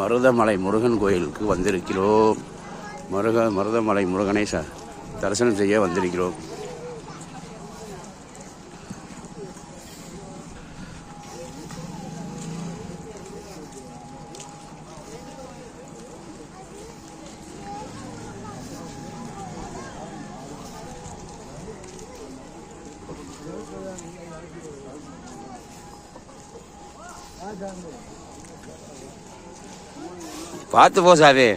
மருதமலை முருகன் கோயிலுக்கு வந்திருக்கிறோம். மருக மருதமலை முருகனை ச தரிசனம் செய்ய வந்திருக்கிறோம். பார்த்து போ சாமி.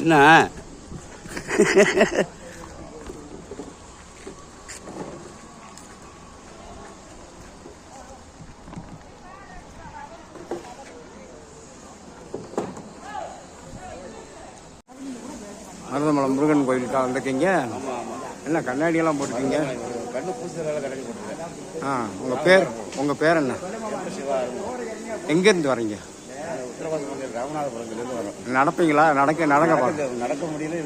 என்ன? மருதமலை முருகன் கோயிலுக்கா வந்திருக்கீங்க. என்ன கண்ணாடியெல்லாம் போட்டிருக்கீங்க? ஆ உங்கள் பேர் உங்கள் பேர் என்ன? எங்கேருந்து வரீங்க? நடப்பீங்களா? நடக்க நடங்க பார்க்க நடக்க முடியல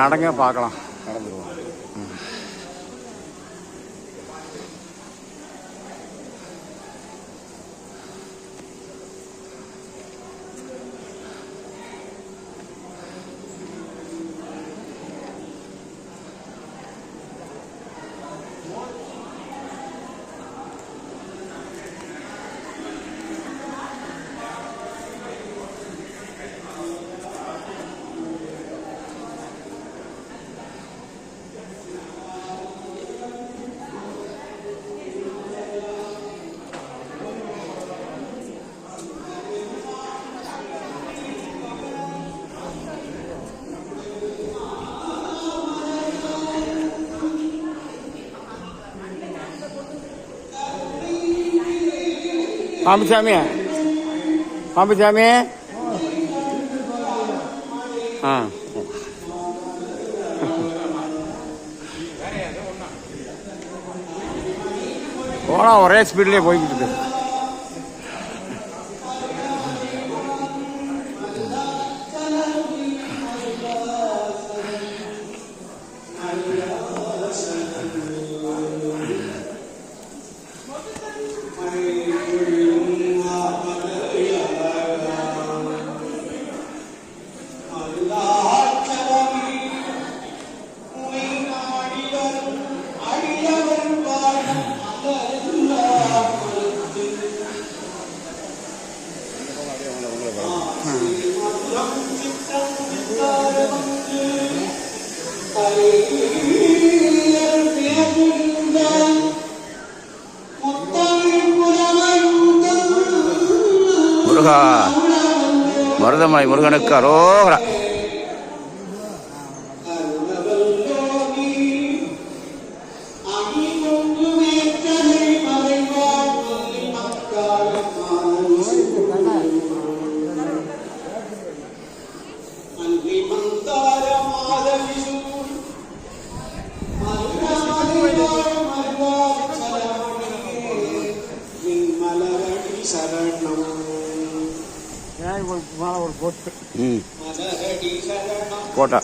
நடங்க பார்க்கலாம். நடந்துருவோம். பாம்புசாமி பாம்புசாமி ஆ. போனால் ஒரே ஸ்பீட்லேயே போய்கிட்டு இருக்கு. முருகா மருதமலை முருகனுக்கு அரோகரா. ஒரு போட்டு. ம். போட்டா.